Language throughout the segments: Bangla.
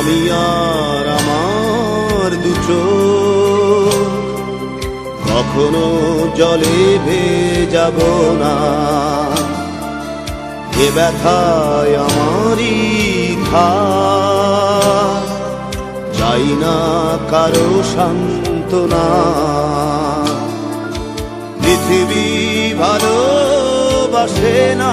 আমি আর আমার দুটো কখনো জলে যাব না। এ ব্যথায় আমারই চাই না কারও সান্ত্বনা। পৃথিবী ভালোবাসে না।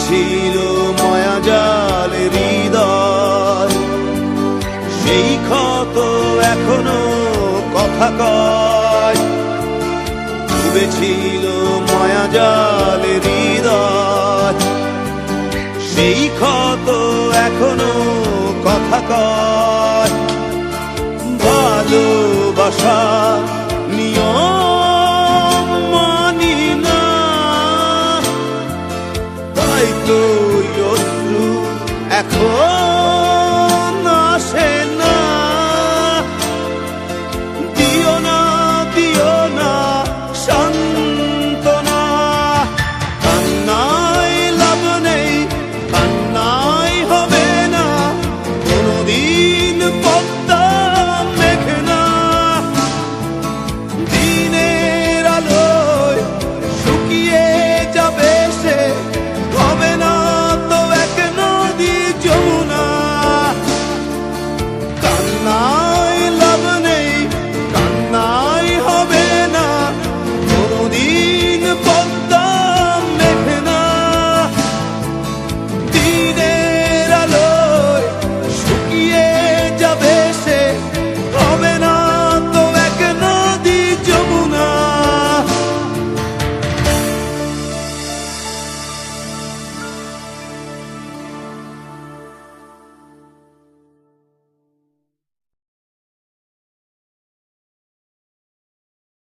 ডুবেছিল মায়া জাল হৃদয়। সেই ক্ষত এখনও কথা কয়। ডুবেছিল মায়া জাল হৃদয়। সেই ক্ষত এখনও কথা কয়। ভালোবাসা হয়তো এখন